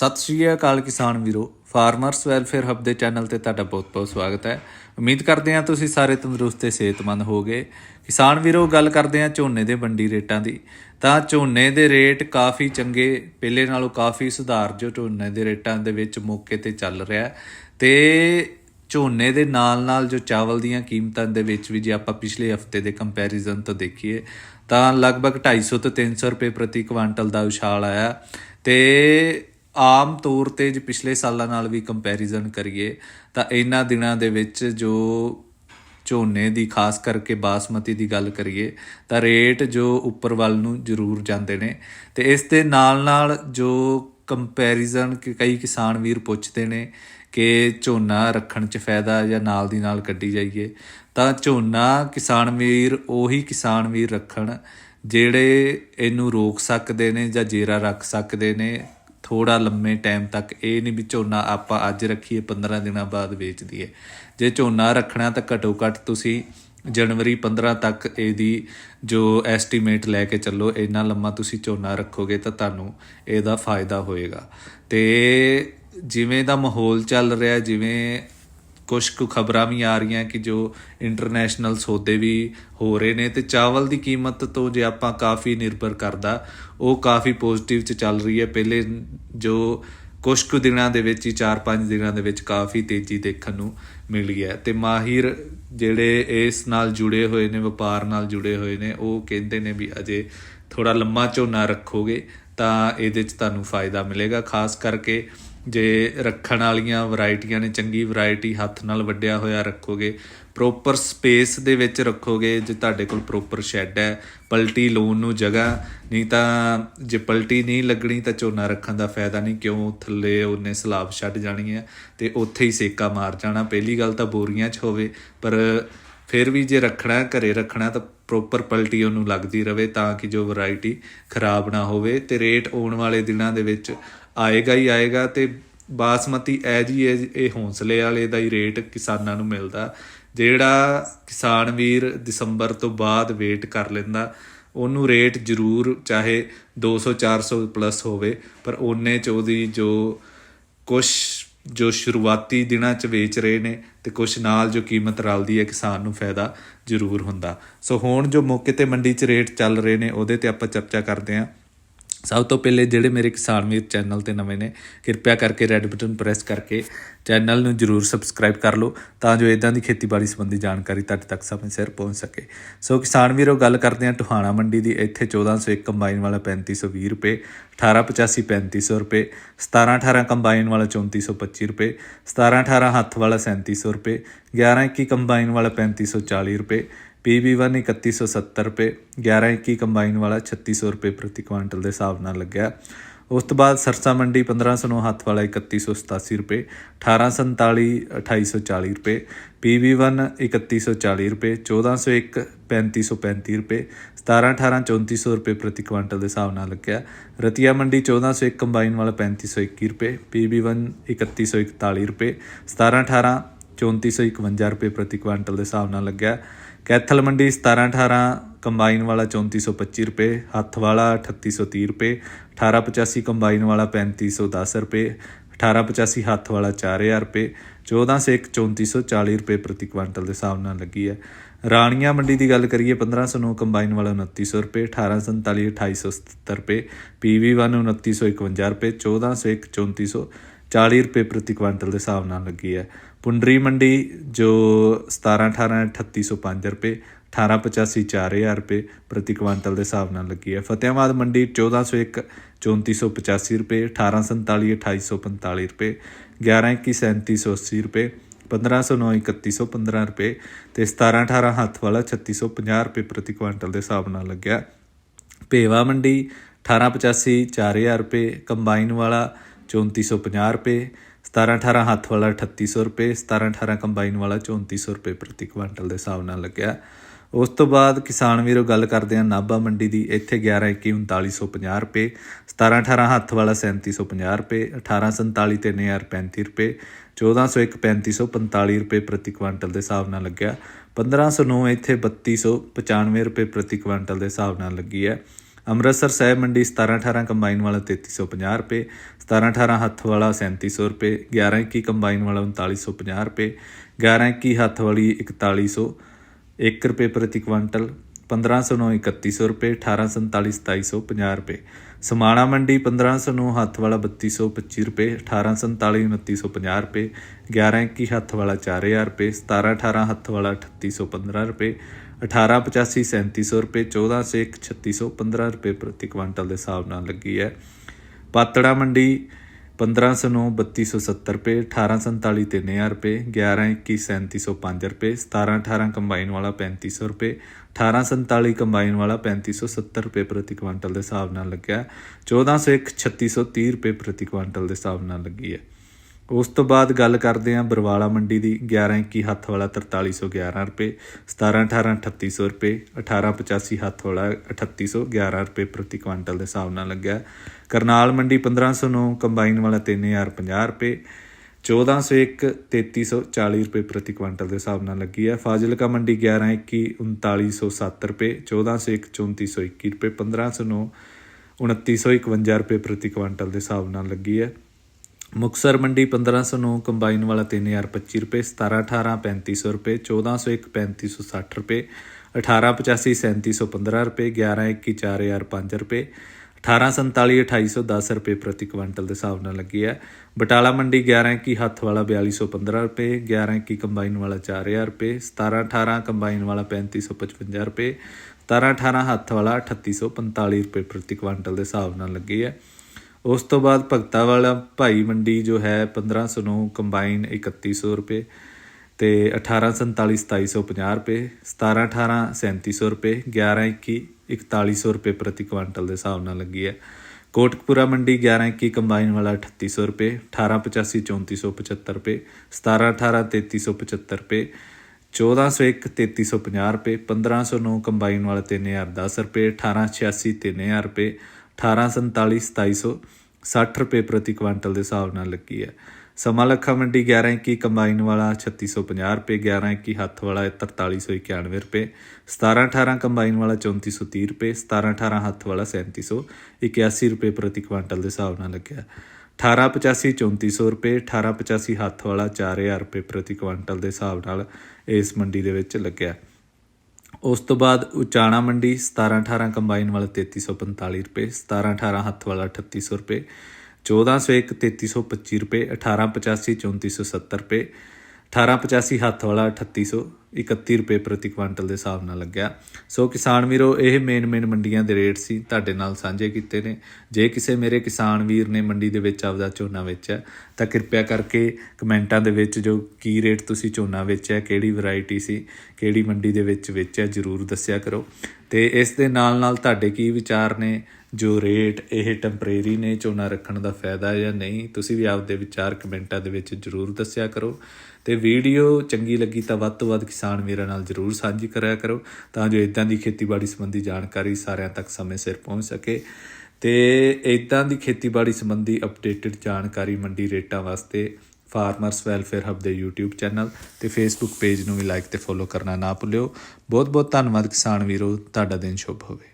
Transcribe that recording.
ਸਤਿ ਸ਼੍ਰੀ ਅਕਾਲ ਕਿਸਾਨ ਵੀਰੋ ਫਾਰਮਰਸ ਵੈਲਫੇਅਰ ਹੱਬ ਦੇ ਚੈਨਲ ਤੇ ਤੁਹਾਡਾ ਬਹੁਤ-ਬਹੁਤ ਸਵਾਗਤ ਹੈ। ਉਮੀਦ ਕਰਦੇ ਹਾਂ ਤੁਸੀਂ ਸਾਰੇ ਤੰਦਰੁਸਤ ਤੇ ਸਿਹਤਮੰਦ ਹੋਗੇ ਕਿਸਾਨ ਵੀਰੋ, ਗੱਲ ਕਰਦੇ ਹਾਂ ਝੋਨੇ ਦੇ ਮੰਡੀ ਰੇਟਾਂ ਦੀ। ਤਾਂ ਝੋਨੇ ਦੇ ਰੇਟ ਕਾਫੀ ਚੰਗੇ, ਪਹਿਲੇ ਨਾਲੋਂ ਕਾਫੀ ਸੁਧਾਰ ਜੋ ਝੋਨੇ ਦੇ ਰੇਟਾਂ ਦੇ ਵਿੱਚ ਮੌਕੇ ਤੇ ਚੱਲ ਰਿਹਾ ਹੈ। ਤੇ ਝੋਨੇ ਦੇ ਨਾਲ-ਨਾਲ ਜੋ ਚਾਵਲ ਦੀਆਂ ਕੀਮਤਾਂ ਦੇ ਵਿੱਚ ਵੀ ਜੇ ਆਪਾਂ ਪਿਛਲੇ ਹਫ਼ਤੇ ਦੇ ਕੰਪੈਰੀਜ਼ਨ ਤੋਂ ਦੇਖੀਏ, ਤਾਂ ਲਗਭਗ 250 ਤੋਂ 300 ਰੁਪਏ ਪ੍ਰਤੀ ਕੁਆਂਟਲ ਦਾ ਉਛਾਲ ਆਇਆ। ਤੇ ਆਮ ਤੌਰ ਤੇ ਜੇ ਪਿਛਲੇ ਸਾਲਾਂ ਨਾਲ ਵੀ ਕੰਪੈਰੀਜ਼ਨ ਕਰੀਏ, ਤਾਂ ਇਹਨਾਂ ਦਿਨਾਂ ਦੇ ਵਿੱਚ ਜੋ ਝੋਨੇ ਦੀ, ਖਾਸ ਕਰਕੇ ਬਾਸਮਤੀ ਦੀ ਗੱਲ ਕਰੀਏ, ਤਾਂ ਰੇਟ ਜੋ ਉੱਪਰ ਵੱਲ ਨੂੰ ਜ਼ਰੂਰ ਜਾਂਦੇ ਨੇ। ਤੇ ਇਸ ਦੇ ਨਾਲ ਨਾਲ ਜੋ ਕੰਪੈਰੀਜ਼ਨ ਕਿ ਕਈ ਕਿਸਾਨ ਵੀਰ ਪੁੱਛਦੇ ਨੇ ਕਿ ਝੋਨਾ ਰੱਖਣ 'ਚ ਫਾਇਦਾ ਜਾਂ ਨਾਲ ਦੀ ਨਾਲ ਕੱਢੀ ਜਾਈਏ, ਤਾਂ ਝੋਨਾ ਕਿਸਾਨ ਵੀਰ ਉਹੀ ਕਿਸਾਨ ਵੀਰ ਰੱਖਣ ਜਿਹੜੇ ਇਹਨੂੰ ਰੋਕ ਸਕਦੇ ਨੇ ਜਾਂ ਜੇਰਾ ਰੱਖ ਸਕਦੇ ਨੇ ਥੋੜਾ ਲੰਮੇ ਟਾਈਮ ਤੱਕ ਇਹ ਨਹੀਂ ਵੀ ਝੋਨਾ ਆਪਾਂ ਅੱਜ ਰੱਖੀਏ 15 ਦਿਨਾਂ ਬਾਅਦ ਵੇਚ ਦਈਏ। ਜੇ ਝੋਨਾ ਰੱਖਣਾ ਤਾਂ ਘਟੋ ਘੱਟ ਤੁਸੀਂ ਜਨਵਰੀ 15 ਤੱਕ ਇਹਦੀ ਜੋ ਐਸਟੀਮੇਟ ਲੈ ਕੇ ਚੱਲੋ, ਇੰਨਾ ਲੰਮਾ ਤੁਸੀਂ ਝੋਨਾ ਰੱਖੋਗੇ ਤਾਂ ਤੁਹਾਨੂੰ ਇਹਦਾ ਫਾਇਦਾ ਹੋਏਗਾ। ਤੇ ਜਿਵੇਂ ਦਾ ਮਾਹੌਲ ਚੱਲ ਰਿਹਾ, ਜਿਵੇਂ ਕੁਝ ਕੁ ਖਬਰਾਂ ਵੀ ਆ ਰਹੀਆਂ ਕਿ ਜੋ ਇੰਟਰਨੈਸ਼ਨਲ ਸੌਦੇ ਵੀ ਹੋ ਰਹੇ ਨੇ ਤੇ ਚਾਵਲ ਦੀ ਕੀਮਤ ਤੋਂ ਜੇ ਆਪਾਂ ਕਾਫੀ ਨਿਰਭਰ ਕਰਦਾ, ਉਹ ਕਾਫੀ ਪੋਜ਼ਿਟਿਵ ਚ ਚੱਲ ਰਹੀ ਹੈ। ਪਹਿਲੇ ਜੋ ਕੁਝ ਕੁ ਦਿਨਾਂ ਦੇ ਵਿੱਚ ਹੀ 4-5 ਦਿਨਾਂ ਦੇ ਵਿੱਚ ਕਾਫੀ ਤੇਜ਼ੀ ਦੇਖਣ ਨੂੰ ਮਿਲੀ ਹੈ। ਤੇ ਮਾਹਿਰ ਜਿਹੜੇ ਇਸ ਨਾਲ ਜੁੜੇ ਹੋਏ ਨੇ, ਵਪਾਰ ਨਾਲ ਜੁੜੇ ਹੋਏ ਨੇ, ਉਹ ਕਹਿੰਦੇ ਨੇ ਵੀ ਅਜੇ ਥੋੜਾ ਲੰਮਾ ਝੋਨਾ ਰੱਖੋਗੇ ਤਾਂ ਇਹਦੇ ਚ ਤੁਹਾਨੂੰ ਫਾਇਦਾ ਮਿਲੇਗਾ। ਖਾਸ ਕਰਕੇ ਜੇ ਰੱਖਣ ਵਾਲੀਆਂ ਵੈਰਾਈਟੀਆਂ ਨੇ, ਚੰਗੀ ਵੈਰਾਈਟੀ ਹੱਥ ਨਾਲ ਵੱਡਿਆ ਹੋਇਆ ਰੱਖੋਗੇ ਪ੍ਰੋਪਰ ਸਪੇਸ ਦੇ ਵਿੱਚ ਰੱਖੋਗੇ, ਜੇ ਤੁਹਾਡੇ ਕੋਲ ਪ੍ਰੋਪਰ ਸ਼ੈੱਡ ਹੈ, ਪਲਟੀ ਲਾਉਣ ਨੂੰ ਜਗ੍ਹਾ, ਨਹੀਂ ਤਾਂ ਜੇ ਪਲਟੀ ਨਹੀਂ ਲੱਗਣੀ ਤਾਂ ਝੋਨਾ ਰੱਖਣ ਦਾ ਫਾਇਦਾ ਨਹੀਂ, ਕਿਉਂ? ਥੱਲੇ ਉਹਨੇ ਸਲਾਬ ਛੱਡ ਜਾਣੀ ਹੈ ਤੇ ਉੱਥੇ ਹੀ ਸੇਕਾ ਮਾਰ ਜਾਣਾ। ਪਹਿਲੀ ਗੱਲ ਤਾਂ ਬੋਰੀਆਂ 'ਚ ਹੋਵੇ, ਪਰ ਫਿਰ ਵੀ ਜੇ ਰੱਖਣਾ ਘਰੇ ਰੱਖਣਾ ਤਾਂ ਪ੍ਰੋਪਰ ਪਲਟੀ ਉਹਨੂੰ ਲੱਗਦੀ ਰਵੇ ਤਾਂ ਕਿ ਜੋ ਵੈਰਾਈਟੀ ਖਰਾਬ ਨਾ ਹੋਵੇ ਤੇ ਰੇਟ ਆਉਣ ਵਾਲੇ ਦਿਨਾਂ ਦੇ ਵਿੱਚ ਆਏਗਾ ਹੀ ਆਏਗਾ ਤੇ ਬਾਸਮਤੀ ਐ ਜੀ, ਇਹ ਇਹ ਹੌਸਲੇ ਵਾਲੇ ਦਾ ਹੀ ਰੇਟ ਕਿਸਾਨਾਂ ਨੂੰ ਮਿਲਦਾ। ਜਿਹੜਾ ਕਿਸਾਨ ਵੀਰ ਦਸੰਬਰ ਤੋਂ ਬਾਅਦ ਵੇਟ ਕਰ ਲੈਂਦਾ, ਉਹਨੂੰ ਰੇਟ ਜ਼ਰੂਰ ਚਾਹੇ 200 400 ਪਲੱਸ ਹੋਵੇ, ਪਰ ਉਹਨੇ ਚ ਉਹਦੀ ਜੋ ਕੁਝ ਜੋ ਸ਼ੁਰੂਆਤੀ ਦਿਨਾਂ ਚ ਵੇਚ ਰਹੇ ਨੇ ਤੇ ਕੁਝ ਨਾਲ ਜੋ ਕੀਮਤ ਰਲਦੀ ਹੈ ਕਿਸਾਨ ਨੂੰ ਫਾਇਦਾ ਜ਼ਰੂਰ ਹੁੰਦਾ। ਸੋ ਹੁਣ ਜੋ ਮੌਕੇ ਤੇ ਮੰਡੀ 'ਚ ਰੇਟ ਚੱਲ ਰਹੇ ਨੇ, ਉਹਦੇ ਤੇ ਆਪਾਂ ਚਰਚਾ ਕਰਦੇ ਹਾਂ। ਸਭ ਤੋਂ ਪਹਿਲੇ ਜਿਹੜੇ ਮੇਰੇ ਕਿਸਾਨ ਵੀਰ ਚੈਨਲ ਤੇ ਨਵੇਂ ਨੇ, ਕਿਰਪਾ ਕਰਕੇ ਰੈੱਡ ਬਟਨ ਪ੍ਰੈਸ ਕਰਕੇ ਚੈਨਲ ਨੂੰ ਜਰੂਰ ਸਬਸਕ੍ਰਾਈਬ ਕਰ ਲਓ, ਤਾਂ ਜੋ ਇਦਾਂ ਦੀ ਖੇਤੀਬਾੜੀ ਸੰਬੰਧੀ ਜਾਣਕਾਰੀ ਤੁਹਾਡੇ ਤੱਕ ਸਮੇਂ ਸਿਰ ਪਹੁੰਚ ਸਕੇ। ਸੋ ਕਿਸਾਨ ਵੀਰੋ, ਗੱਲ ਕਰਦੇ ਹਾਂ ਟੁਹਾਣਾ ਮੰਡੀ ਦੀ। ਇੱਥੇ 1401 ਕੰਬਾਈਨ ਵਾਲਾ 3520 ਰੁਪਏ 1885 3500 ਰੁਪਏ 1718 ਕੰਬਾਈਨ ਵਾਲਾ 3425 ਰੁਪਏ 1718 ਹੱਥ ਵਾਲਾ 3700 ਰੁਪਏ 1121 ਕੰਬਾਈਨ ਵਾਲਾ 3540 ਰੁਪਏ PB1 3170 ਰੁਪਏ 1121 ਕੰਬਾਈਨ ਵਾਲਾ 3600 ਰੁਪਏ ਪ੍ਰਤੀ ਕੁਆਂਟਲ ਦੇ ਹਿਸਾਬ ਨਾਲ ਲੱਗਿਆ। ਉਸ ਤੋਂ ਬਾਅਦ ਸਰਸਾ ਮੰਡੀ 1509 ਹੱਥ ਵਾਲਾ 3187 ਰੁਪਏ 1847 2840 ਰੁਪਏ PB1 3140 ਰੁਪਏ 1401 3535 ਰੁਪਏ 1718 3400 ਰੁਪਏ ਪ੍ਰਤੀ ਕੁਆਂਟਲ ਦੇ ਹਿਸਾਬ ਨਾਲ ਲੱਗਿਆ। ਰਤੀਆ ਮੰਡੀ 1401 ਕੰਬਾਈਨ ਵਾਲਾ 3521 ਰੁਪਏ PB1 3141 ਰੁਪਏ 1718 3451 ਰੁਪਏ ਪ੍ਰਤੀ ਕੁਆਂਟਲ ਦੇ ਹਿਸਾਬ ਨਾਲ ਲੱਗਿਆ। ਕੈਥਲ ਮੰਡੀ 1718 ਕੰਬਾਈਨ ਵਾਲਾ 3425 ਰੁਪਏ, ਹੱਥ ਵਾਲਾ 3830 ਰੁਪਏ 1885 ਕੰਬਾਈਨ ਵਾਲਾ 3510 ਰੁਪਏ 1885 ਹੱਥ ਵਾਲਾ 4000 ਰੁਪਏ 1401 3440 ਰੁਪਏ ਪ੍ਰਤੀ ਕੁਇੰਟਲ ਦੇ ਹਿਸਾਬ ਨਾਲ ਲੱਗੀ ਹੈ। ਰਾਣੀਆਂ ਮੰਡੀ ਦੀ ਗੱਲ ਕਰੀਏ 1509 ਕੰਬਾਈਨ ਵਾਲਾ 2900 ਰੁਪਏ 1847 2870 ਰੁਪਏ PV1 2951 ਰੁਪਏ 1401 3440 ਰੁਪਏ ਪ੍ਰਤੀ ਕੁਇੰਟਲ ਦੇ ਹਿਸਾਬ ਨਾਲ ਲੱਗੀ ਹੈ। ਪੁੰਡਰੀ ਮੰਡੀ ਜੋ 17 18 3805 ਰੁਪਏ 1885 4000 ਰੁਪਏ ਪ੍ਰਤੀ ਕੁਇੰਟਲ ਦੇ ਹਿਸਾਬ ਨਾਲ ਲੱਗੀ ਹੈ। ਫਤਿਆਬਾਦ ਮੰਡੀ 1401 3485 ਰੁਪਏ 1847 2845 ਰੁਪਏ 1121 3780 ਰੁਪਏ 1509 3115 ਰੁਪਏ ਤੇ 17 18 ਹੱਥ ਵਾਲਾ 3650 ਰੁਪਏ ਪ੍ਰਤੀ ਕੁਇੰਟਲ ਦੇ ਹਿਸਾਬ ਨਾਲ ਲੱਗਿਆ। ਭੇਵਾ ਮੰਡੀ 1885 4000 ਰੁਪਏ, ਕੰਬਾਈਨ ਵਾਲਾ 3450 ਰੁਪਏ 17 18 ਹੱਥ ਵਾਲਾ 3800 ਰੁਪਏ 17 18 ਕੰਬਾਈਨ ਵਾਲਾ 3400 ਰੁਪਏ ਪ੍ਰਤੀ ਕੁਆਂਟਲ ਦੇ ਹਿਸਾਬ ਨਾਲ ਲੱਗਿਆ ਉਸ ਤੋਂ ਬਾਅਦ ਕਿਸਾਨ ਵੀਰੋ ਗੱਲ ਕਰਦੇ ਆ ਨਾਭਾ ਮੰਡੀ ਦੀ ਇੱਥੇ 11 21 3950 ਰੁਪਏ 17 18 ਹੱਥ ਵਾਲਾ 3750 ਰੁਪਏ 1847 3035 ਰੁਪਏ 1401 3545 ਰੁਪਏ ਪ੍ਰਤੀ ਕੁਆਂਟਲ ਦੇ ਹਿਸਾਬ ਨਾਲ ਲੱਗਿਆ 1509 ਇੱਥੇ 3295 ਰੁਪਏ ਪ੍ਰਤੀ ਕੁਇੰਟਲ ਦੇ ਹਿਸਾਬ ਨਾਲ ਲੱਗੀ ਹੈ ਅੰਮ੍ਰਿਤਸਰ ਸਾਹਿਬ ਮੰਡੀ 17 18 ਕੰਬਾਈਨ ਵਾਲਾ 3350 ਰੁਪਏ 17 18 ਹੱਥ ਵਾਲਾ 3700 ਰੁਪਏ 11 21 ਕੰਬਾਈਨ ਵਾਲਾ 3950 ਰੁਪਏ 11 21 ਹੱਥ ਵਾਲੀ 4100 1 ਰੁਪਏ ਪ੍ਰਤੀ ਕੁਇੰਟਲ 1509 3100 ਰੁਪਏ 1847 2750 ਰੁਪਏ। ਸਮਾਣਾ ਮੰਡੀ 1509 ਹੱਥ ਵਾਲਾ 3225 ਰੁਪਏ 1847 2950 ਰੁਪਏ 11 21 ਹੱਥ ਵਾਲਾ 4000 ਰੁਪਏ 17 18 ਹੱਥ ਵਾਲਾ 3815 ਰੁਪਏ 1885 3700 ਰੁਪਏ 1401 3615 ਰੁਪਏ ਪ੍ਰਤੀ ਕੁਇੰਟਲ ਦੇ ਹਿਸਾਬ ਨਾਲ ਲੱਗੀ ਹੈ। ਪਾਤੜਾ ਮੰਡੀ 1509 3270 ਰੁਪਏ 1847 3000 ਰੁਪਏ 11 21 3705 ਰੁਪਏ 17 18 ਕੰਬਾਈਨ ਵਾਲਾ 3500 ਰੁਪਏ 1847 ਕੰਬਾਈਨ ਵਾਲਾ 3570 ਰੁਪਏ ਪ੍ਰਤੀ ਕੁਇੰਟਲ ਦੇ ਹਿਸਾਬ ਨਾਲ ਲੱਗਿਆ। 1401 3630 ਰੁਪਏ ਪ੍ਰਤੀ ਕੁਇੰਟਲ ਦੇ ਹਿਸਾਬ ਨਾਲ ਲੱਗੀ ਹੈ। ਉਸ ਤੋਂ ਬਾਅਦ ਗੱਲ ਕਰਦੇ ਹਾਂ ਬਰਵਾਲਾ ਮੰਡੀ ਦੀ 11 21 ਹੱਥ ਵਾਲਾ 4311 ਰੁਪਏ 17 18 3800 ਰੁਪਏ 18 85 ਹੱਥ ਵਾਲਾ 3811 ਰੁਪਏ ਪ੍ਰਤੀ ਕੁਇੰਟਲ ਦੇ ਹਿਸਾਬ ਨਾਲ ਲੱਗਿਆ। ਕਰਨਾਲ ਮੰਡੀ 1509 ਕੰਬਾਈਨ ਵਾਲਾ 3050 ਰੁਪਏ 1401 3340 ਰੁਪਏ ਪ੍ਰਤੀ ਕੁਇੰਟਲ ਦੇ ਹਿਸਾਬ ਨਾਲ ਲੱਗੀ ਹੈ। ਫਾਜ਼ਿਲਕਾ ਮੰਡੀ 11 21 3907 ਰੁਪਏ 1401 3421 ਰੁਪਏ 1509 2951 ਰੁਪਏ ਪ੍ਰਤੀ ਕੁਇੰਟਲ ਦੇ ਹਿਸਾਬ ਨਾਲ ਲੱਗੀ ਹੈ। ਮੁਕਸਰ ਮੰਡੀ 1509 ਕੰਬਾਈਨ ਵਾਲਾ 3025 ਰੁਪਏ 17 18 3500 ਰੁਪਏ 1401 3560 ਰੁਪਏ 1885 3715 ਰੁਪਏ 11 21 4005 ਰੁਪਏ 1847 2810 ਰੁਪਏ ਪ੍ਰਤੀ ਕੁਇੰਟਲ ਦੇ ਹਿਸਾਬ ਨਾਲ ਲੱਗੀ ਹੈ। ਬਟਾਲਾ ਮੰਡੀ 11 21 ਹੱਥ ਵਾਲਾ 4215 ਰੁਪਏ 11 21 ਕੰਬਾਈਨ ਵਾਲਾ 4000 ਰੁਪਏ 17 18 ਕੰਬਾਈਨ ਵਾਲਾ 3555 ਰੁਪਏ 17 18 ਹੱਥ ਵਾਲਾ 3845 ਰੁਪਏ ਪ੍ਰਤੀ ਕੁਇੰਟਲ ਦੇ ਹਿਸਾਬ ਨਾਲ ਲੱਗੀ ਹੈ। ਉਸ ਤੋਂ ਬਾਅਦ ਭਗਤਾ ਵਾਲਾ ਭਾਈ ਮੰਡੀ ਜੋ ਹੈ 1509 ਕੰਬਾਈਨ 3100 ਰੁਪਏ ਤੇ 1847 2750 ਰੁਪਏ 17 18 3700 ਰੁਪਏ 11 21 4100 ਰੁਪਏ ਪ੍ਰਤੀ ਕੁਇੰਟਲ ਦੇ ਹਿਸਾਬ ਨਾਲ ਲੱਗੀ ਹੈ। ਕੋਟਕਪੂਰਾ ਮੰਡੀ 11 21 ਕੰਬਾਈਨ ਵਾਲਾ 3800 ਰੁਪਏ 1885 3475 ਰੁਪਏ 17 18 3375 ਰੁਪਏ 1401 3350 ਰੁਪਏ 1509 ਕੰਬਾਈਨ ਵਾਲਾ 3010 ਰੁਪਏ 1886 3000 ਰੁਪਏ 1847 2760 ਰੁਪਏ ਪ੍ਰਤੀ ਕੁਇੰਟਲ ਦੇ ਹਿਸਾਬ ਨਾਲ ਲੱਗੀ ਹੈ। ਸਮਾਂ ਲੱਖਾ ਮੰਡੀ 11 21 ਕੰਬਾਈਨ ਵਾਲਾ 3650 ਰੁਪਏ 11 21 ਹੱਥ ਵਾਲਾ 4391 ਰੁਪਏ 17 18 ਕੰਬਾਈਨ ਵਾਲਾ 3430 ਰੁਪਏ 17 18 ਹੱਥ ਵਾਲਾ 3781 ਰੁਪਏ ਪ੍ਰਤੀ ਕੁਇੰਟਲ ਦੇ ਹਿਸਾਬ ਨਾਲ ਲੱਗਿਆ। 1885 3400 ਰੁਪਏ 1885 ਹੱਥ ਵਾਲਾ 4000 ਰੁਪਏ ਪ੍ਰਤੀ ਕੁਇੰਟਲ ਦੇ ਹਿਸਾਬ ਨਾਲ ਇਸ ਮੰਡੀ ਦੇ ਵਿੱਚ ਲੱਗਿਆ। ਉਸ ਤੋਂ ਬਾਅਦ ਉਚਾਣਾ ਮੰਡੀ 17 18 ਕੰਬਾਈਨ ਵਾਲਾ 3345 ਰੁਪਏ 17 18 ਹੱਥ ਵਾਲਾ 3800 ਰੁਪਏ 1401 3325 ਰੁਪਏ 1885 3470 ਰੁਪਏ 1885 ਹੱਥ ਵਾਲਾ 3831 ਰੁਪਏ ਪ੍ਰਤੀ ਕੁਇੰਟਲ ਦੇ ਹਿਸਾਬ ਨਾਲ ਲੱਗਿਆ। ਸੋ ਕਿਸਾਨ ਵੀਰੋ, ਇਹ ਮੇਨ ਮੇਨ ਮੰਡੀਆਂ ਦੇ ਰੇਟ ਸੀ, ਤੁਹਾਡੇ ਨਾਲ ਸਾਂਝੇ ਕੀਤੇ ਨੇ। ਜੇ ਕਿਸੇ ਮੇਰੇ ਕਿਸਾਨ ਵੀਰ ਨੇ ਮੰਡੀ ਦੇ ਵਿੱਚ ਆਪਦਾ ਝੋਨਾ ਵੇਚਿਆ, ਤਾਂ ਕਿਰਪਿਆ ਕਰਕੇ ਕਮੈਂਟਾਂ ਦੇ ਵਿੱਚ ਜੋ ਕੀ ਰੇਟ ਤੁਸੀਂ ਝੋਨਾ ਵੇਚਿਆ, ਕਿਹੜੀ ਵੈਰਾਈਟੀ ਸੀ, ਕਿਹੜੀ ਮੰਡੀ ਦੇ ਵਿੱਚ ਵੇਚਿਆ, ਜਰੂਰ ਦੱਸਿਆ ਕਰੋ। ਤੇ ਇਸ ਦੇ ਨਾਲ ਨਾਲ ਤੁਹਾਡੇ ਕੀ ਵਿਚਾਰ ਨੇ? ਜੋ ਰੇਟ ਇਹ ਟੈਂਪਰੇਰੀ ਨੇ ਝੋਨਾ ਰੱਖਣ ਦਾ ਫਾਇਦਾ ਜਾਂ ਨਹੀਂ, ਤੁਸੀਂ ਵੀ ਆਪਦੇ ਵਿਚਾਰ ਕਮੈਂਟਾਂ ਦੇ ਵਿੱਚ ਜਰੂਰ ਦੱਸਿਆ ਕਰੋ। ਤੇ ਵੀਡੀਓ ਚੰਗੀ ਲੱਗੀ ਤਾਂ ਵੱਧ ਤੋਂ ਵੱਧ ਕਿਸਾਨ ਵੀਰਾਂ ਨਾਲ ਜਰੂਰ ਸਾਂਝੀ ਕਰਿਆ ਕਰੋ, ਤਾਂ ਜੋ ਇਦਾਂ ਦੀ ਖੇਤੀਬਾੜੀ ਸੰਬੰਧੀ ਜਾਣਕਾਰੀ ਸਾਰਿਆਂ ਤੱਕ ਸਮੇਂ ਸਿਰ ਪਹੁੰਚ ਸਕੇ। ਤੇ ਇਦਾਂ ਦੀ ਖੇਤੀਬਾੜੀ ਸੰਬੰਧੀ ਅਪਡੇਟਡ ਜਾਣਕਾਰੀ ਮੰਡੀ ਰੇਟਾਂ ਵਾਸਤੇ ਫਾਰਮਰਸ ਵੈਲਫੇਅਰ ਹੱਬ ਦੇ YouTube ਚੈਨਲ ਤੇ Facebook ਪੇਜ ਨੂੰ ਵੀ ਲਾਈਕ ਤੇ ਫੋਲੋ ਕਰਨਾ ਨਾ ਭੁੱਲਿਓ। ਬਹੁਤ ਬਹੁਤ ਧੰਨਵਾਦ ਕਿਸਾਨ ਵੀਰੋ, ਤੁਹਾਡਾ ਦਿਨ ਸ਼ੁਭ ਹੋਵੇ।